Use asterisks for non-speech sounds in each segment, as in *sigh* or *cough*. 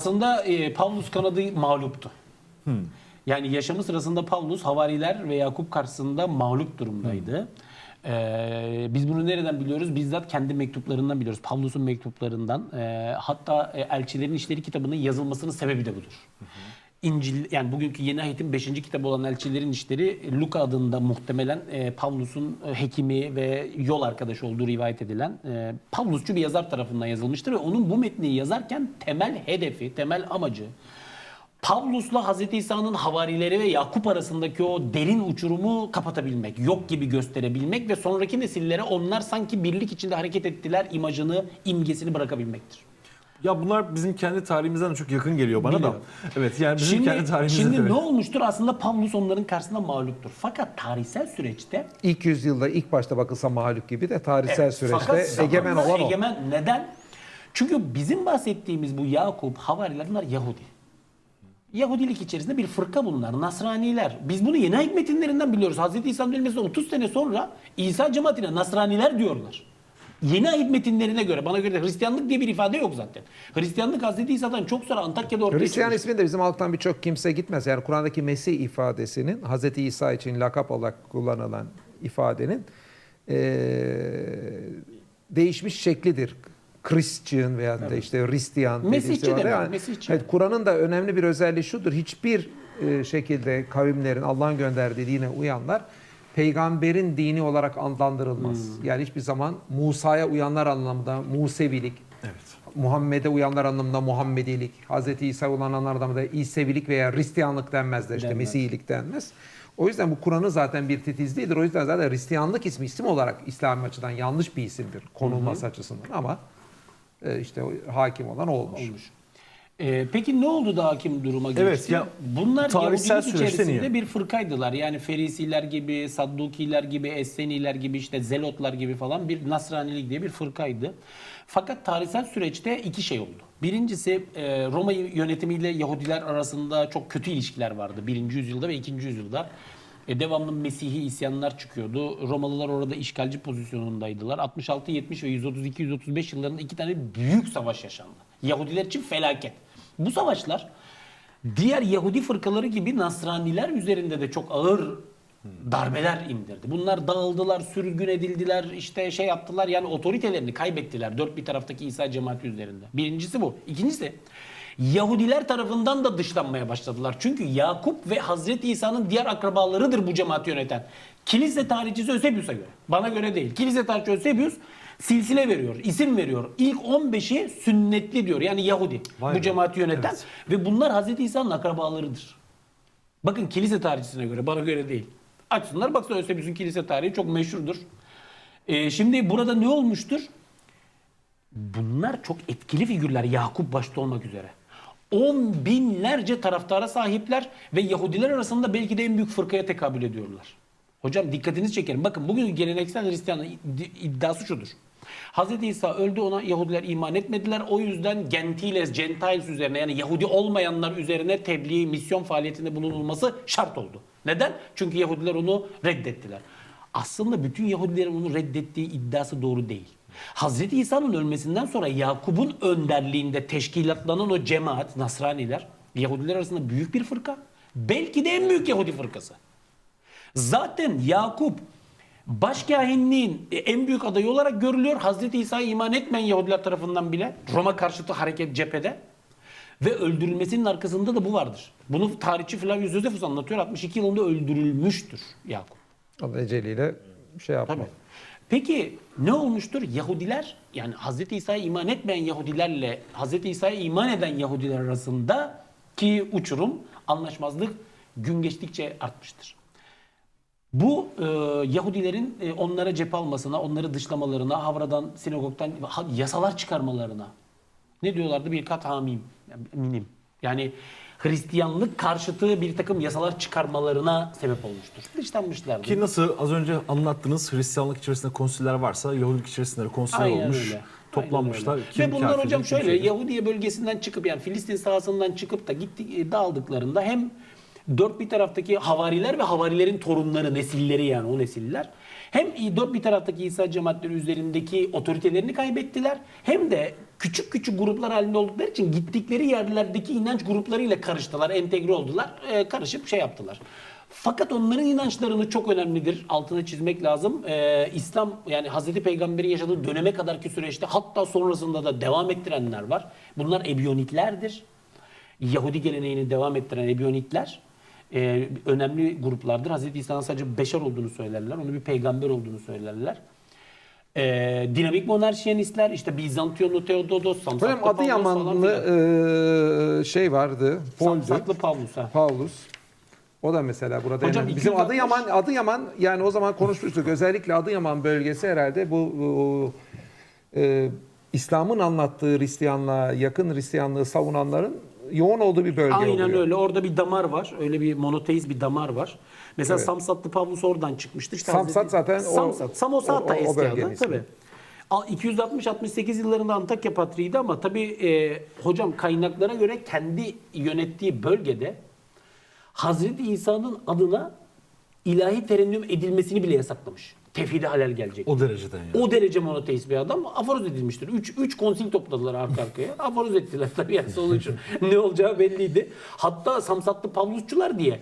Aslında e, Pavlus kanadı mağluptu. Yani yaşamı sırasında Pavlus havariler ve Yakup karşısında mağlup durumdaydı. Ee, biz bunu nereden biliyoruz? Bizzat kendi mektuplarından biliyoruz. Pavlus'un mektuplarından. Ee, hatta e, Elçilerin İşleri kitabının yazılmasının sebebi de budur. İncil yani bugünkü Yeni Ahit'in 5. kitabı olan Elçilerin İşleri Luka adında muhtemelen e, Pavlus'un e, hekimi ve yol arkadaşı olduğu rivayet edilen e, Pavlusçu bir yazar tarafından yazılmıştır ve onun bu metni yazarken temel hedefi, temel amacı Pavlus'la Hazreti İsa'nın havarileri ve Yakup arasındaki o derin uçurumu kapatabilmek, yok gibi gösterebilmek ve sonraki nesillere onlar sanki birlik içinde hareket ettiler imajını, imgesini bırakabilmektir. Ya bunlar bizim kendi tarihimizden de çok yakın geliyor bana Biliyorum. da. Evet yani bizim kendi Şimdi, tarihimizde şimdi de. ne olmuştur? Aslında Pavlus onların karşısında mağluptur. Fakat tarihsel süreçte İlk yüzyılda ilk başta bakılsa mağlup gibi de tarihsel Evet, süreçte fakat egemen olan o. egemen. Neden? Çünkü bizim bahsettiğimiz bu Yakup, havariler bunlar Yahudi. Yahudilik içerisinde bir fırka bunlar. Nasraniler. Biz bunu yeni ayet metinlerinden biliyoruz. Hazreti İsa'nın ölmesinden 30 sene sonra İsa cemaatine Nasraniler diyorlar. Yeni ayet metinlerine göre, bana göre de Hristiyanlık diye bir ifade yok zaten. Hristiyanlık Hazreti İsa'dan çok sonra Antakya'da ortaya Hristiyan çıkmış. isminde bizim halktan birçok kimse gitmez. Yani Kur'an'daki Mesih ifadesinin Hz. İsa için lakap olarak kullanılan ifadenin eee, değişmiş şeklidir. Christian veya da işte Hristiyan Mesihçi ifade. demek, Mesihçi. Evet, Kur'an'ın da önemli bir özelliği şudur. Hiçbir şekilde kavimlerin Allah'ın gönderdiği dine uyanlar peygamberin dini olarak adlandırılmaz. Hmm. Yani hiçbir zaman Musa'ya uyanlar anlamında Musevilik, Evet. Muhammed'e uyanlar anlamında Muhammedilik, Hz. İsa uyanlar anlamında İsevilik veya Hristiyanlık denmezler işte Denmez. Mesihilik denmez. O yüzden bu Kur'an'ın zaten bir titizliğidir. O yüzden zaten Hristiyanlık ismi isim olarak İslami açıdan yanlış bir isimdir konulması açısından ama e, işte hakim olan olmuş. olmuş. Ee, peki ne oldu da hakim duruma geçti? Evet, ya Bunlar tarihsel Yahudilik süreçte içerisinde niye? bir fırkaydılar. Yani Ferisiler gibi, Saddukiler gibi, Esseniler gibi, işte Zelotlar gibi falan bir Nasranilik diye bir fırkaydı. Fakat tarihsel süreçte iki şey oldu. Birincisi e, Roma yönetimiyle Yahudiler arasında çok kötü ilişkiler vardı. Birinci yüzyılda ve ikinci yüzyılda. E, devamlı Mesihi isyanlar çıkıyordu. Romalılar orada işgalci pozisyonundaydılar. 66, 70 ve 132, 135 yıllarında iki tane büyük savaş yaşandı. Yahudiler için felaket. Bu savaşlar diğer Yahudi fırkaları gibi Nasraniler üzerinde de çok ağır darbeler indirdi. Bunlar dağıldılar, sürgün edildiler, işte şey yaptılar yani otoritelerini kaybettiler dört bir taraftaki İsa cemaati üzerinde. Birincisi bu. İkincisi Yahudiler tarafından da dışlanmaya başladılar. Çünkü Yakup ve Hazreti İsa'nın diğer akrabalarıdır bu cemaati yöneten. Kilise tarihçisi Eusebius'a göre. Bana göre değil. Kilise tarihçisi Eusebius silsile veriyor, isim veriyor. İlk 15'i sünnetli diyor. Yani Yahudi. Vay bu be. cemaati yöneten. Evet. Ve bunlar Hazreti İsa'nın akrabalarıdır. Bakın kilise tarihçisine göre, bana göre değil. Açsınlar baksana Eusebius'un kilise tarihi çok meşhurdur. Ee, şimdi burada ne olmuştur? Bunlar çok etkili figürler Yakup başta olmak üzere. On binlerce taraftara sahipler ve Yahudiler arasında belki de en büyük fırkaya tekabül ediyorlar. Hocam dikkatinizi çekerim. Bakın bugün geleneksel Hristiyanın iddiası şudur. Hz. İsa öldü ona Yahudiler iman etmediler. O yüzden Gentiles, Gentiles üzerine yani Yahudi olmayanlar üzerine tebliğ, misyon faaliyetinde bulunulması şart oldu. Neden? Çünkü Yahudiler onu reddettiler. Aslında bütün Yahudilerin onu reddettiği iddiası doğru değil. Hazreti İsa'nın ölmesinden sonra Yakup'un önderliğinde teşkilatlanan o cemaat, Nasraniler, Yahudiler arasında büyük bir fırka. Belki de en büyük Yahudi fırkası. Zaten Yakup başkahinliğin en büyük adayı olarak görülüyor. Hazreti İsa'ya iman etmeyen Yahudiler tarafından bile Roma karşıtı hareket cephede. Ve öldürülmesinin arkasında da bu vardır. Bunu tarihçi Flavius Josephus anlatıyor. 62 yılında öldürülmüştür Yakup. O eceliyle şey yapma. Tabii. Peki ne olmuştur? Yahudiler yani Hz. İsa'ya iman etmeyen Yahudilerle Hz. İsa'ya iman eden Yahudiler arasında ki uçurum, anlaşmazlık gün geçtikçe artmıştır. Bu e, Yahudilerin e, onlara cephe almasına, onları dışlamalarına, Havra'dan, sinagogdan ha- yasalar çıkarmalarına ne diyorlardı? Bir kat hamim, minim. Yani Hristiyanlık karşıtı bir takım yasalar çıkarmalarına sebep olmuştur. Dışlanmışlardı. Ki nasıl az önce anlattığınız Hristiyanlık içerisinde konsüller varsa Yahudilik içerisinde de konsüller Aynen olmuş. öyle. Toplanmışlar. Aynen öyle. Kim Ve bunlar kafirdir, hocam şöyle. Yahudiye bölgesinden çıkıp yani Filistin sahasından çıkıp da gitti e, dağıldıklarında hem dört bir taraftaki havariler ve havarilerin torunları, nesilleri yani o nesiller hem dört bir taraftaki İsa cemaatleri üzerindeki otoritelerini kaybettiler hem de küçük küçük gruplar halinde oldukları için gittikleri yerlerdeki inanç gruplarıyla karıştılar, entegre oldular, e, karışıp şey yaptılar. Fakat onların inançlarını çok önemlidir. Altını çizmek lazım. E, İslam yani Hazreti Peygamber'in yaşadığı döneme kadarki süreçte hatta sonrasında da devam ettirenler var. Bunlar Ebiyonitlerdir. Yahudi geleneğini devam ettiren Ebiyonitler e, önemli gruplardır. Hazreti İsa'nın sadece beşer olduğunu söylerler. Onu bir peygamber olduğunu söylerler. E, dinamik monarşiyenistler işte Bizantiyonlu Theodotos, Hocam Samsaklı falan Adıyamanlı filan. e, şey vardı. Poldu. Samsaklı Pavlus ha. Paulus. O da mesela burada Hocam önemli. Bizim 260 Adıyaman Adıyaman yani o zaman konuşmuştuk. Özellikle Adıyaman bölgesi herhalde bu, bu, e, İslam'ın anlattığı Hristiyanlığa, yakın Hristiyanlığı savunanların yoğun olduğu bir bölge Aynen oluyor. öyle. Orada bir damar var. Öyle bir monoteist bir damar var. Mesela Evet. Samsatlı Pavlus oradan çıkmıştır. İşte Samsat Hazreti- zaten Samsat. O- o- o eski adı. Tabii. Al- 260-68 yıllarında Antakya Patriğiydi ama tabii e, hocam kaynaklara göre kendi yönettiği bölgede Hazreti İsa'nın adına ilahi terennüm edilmesini bile yasaklamış. Tevhide halel gelecek. O dereceden yani. O derece monoteist bir adam aforoz edilmiştir. Üç, üç konsil topladılar arka arkaya. *laughs* Aforoz ettiler tabii yani sonuç *laughs* ne olacağı belliydi. Hatta Samsatlı Pavlusçular diye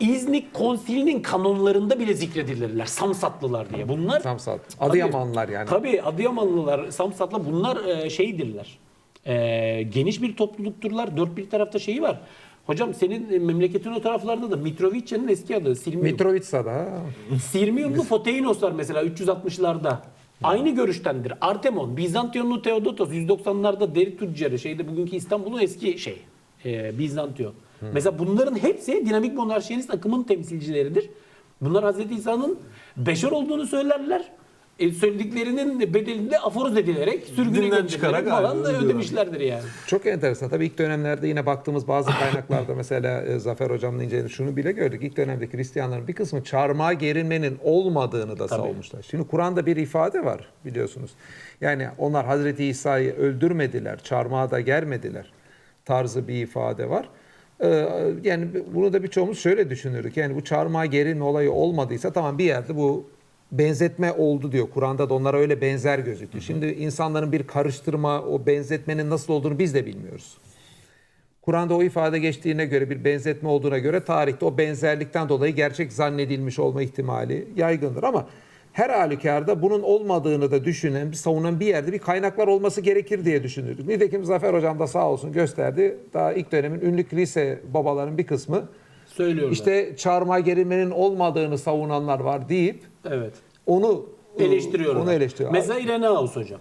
İznik konsilinin kanonlarında bile zikredilirler. Samsatlılar diye. Bunlar Samsat. Adıyamanlılar yani. Tabii Adıyamanlılar, Samsatlı bunlar e, şeydirler. E, geniş bir toplulukturlar. Dört bir tarafta şeyi var. Hocam senin e, memleketin o taraflarda da Mitrovica'nın eski adı Sirmium. Mitrovitsa'da. ha. Sirmiumlu Foteinos var mesela 360'larda. Aynı görüştendir. Artemon, Bizantiyonlu Theodotos 190'larda deri tüccarı şeyde bugünkü İstanbul'un eski şey. E, Bizantiyon. Mesela bunların hepsi dinamik monarşiyonist akımın temsilcileridir. Bunlar Hazreti İsa'nın beşer olduğunu söylerler. E, söylediklerinin bedelinde aforoz edilerek sürgüne çıkarak falan da ödemişlerdir yani. Çok enteresan. Tabii ilk dönemlerde yine baktığımız bazı kaynaklarda *laughs* mesela e, Zafer Hocam'la inceledik. Şunu bile gördük. İlk dönemdeki Hristiyanların bir kısmı çarmıha gerilmenin olmadığını da savunmuşlar. Şimdi Kur'an'da bir ifade var biliyorsunuz. Yani onlar Hazreti İsa'yı öldürmediler, çarmıha da germediler tarzı bir ifade var. Ee, yani bunu da birçoğumuz şöyle düşünürdük. Yani bu çarmıha gerilme olayı olmadıysa tamam bir yerde bu benzetme oldu diyor. Kur'an'da da onlara öyle benzer gözüktü. Şimdi insanların bir karıştırma, o benzetmenin nasıl olduğunu biz de bilmiyoruz. Kur'an'da o ifade geçtiğine göre bir benzetme olduğuna göre tarihte o benzerlikten dolayı gerçek zannedilmiş olma ihtimali yaygındır ama her halükarda bunun olmadığını da düşünen, savunan bir yerde bir kaynaklar olması gerekir diye düşünürdük. Nitekim Zafer Hocam da sağ olsun gösterdi. Daha ilk dönemin ünlü kilise babaların bir kısmı Söylüyorlar. işte çarmıha gerilmenin olmadığını savunanlar var deyip evet. onu Eleştiriyorlar. Onu eleştiriyor. Mesela Irenaeus hocam.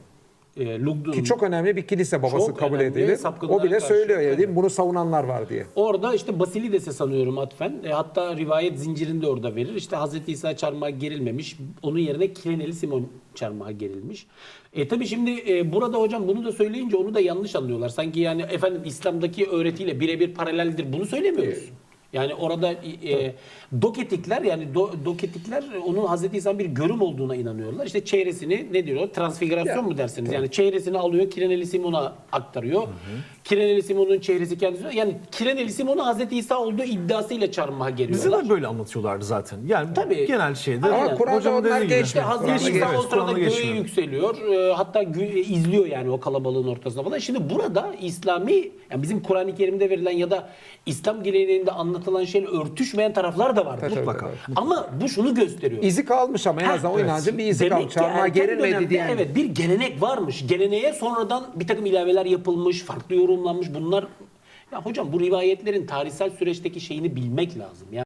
E, Ki çok önemli bir kilise babası Çok kabul edilir. O bile söylüyor ya Evet. değil mi? Bunu savunanlar var diye. Orada işte Basilides'e sanıyorum atfen. E, hatta rivayet zincirini de orada verir. İşte Hazreti İsa çarmıha gerilmemiş. Onun yerine Kireneli Simon çarmıha gerilmiş. E tabi şimdi e, burada hocam bunu da söyleyince onu da yanlış anlıyorlar. Sanki yani efendim İslam'daki öğretiyle birebir paraleldir. Bunu söylemiyoruz. Yani orada e, doketikler yani do, doketikler onun Hazreti İsa'nın bir görüm olduğuna inanıyorlar. İşte çeyresini ne diyor? Transfigürasyon mu dersiniz? Yani çeyresini alıyor Kireneli Simon'a aktarıyor. Kireneli Simon'un çeyresi kendisi. Yani Kireneli Simon'u Hazreti İsa olduğu iddiasıyla çarmıha Bize geliyorlar. de böyle anlatıyorlarlar zaten. Yani Tabii. genel şeyde. Ama Kur'an'da onlar dediği gibi. geçti. Hazreti İsa o sırada göğe yükseliyor. Ee, hatta gö- izliyor yani o kalabalığın ortasında falan. Şimdi burada İslami, yani bizim Kur'an-ı Kerim'de verilen ya da İslam geleneğinde anlatılan şeyle örtüşmeyen taraflar da var. Mutlaka. tabii, Ama bu şunu gösteriyor. İzi kalmış ama en Ha, azından o evet. inancın bir izi Demek kalmış. Çarmıha gerilmedi diye. Evet bir gelenek varmış. Geleneğe sonradan bir takım ilaveler yapılmış, farklı yorumlanmış. Bunlar ya hocam bu rivayetlerin tarihsel süreçteki şeyini bilmek lazım. Yani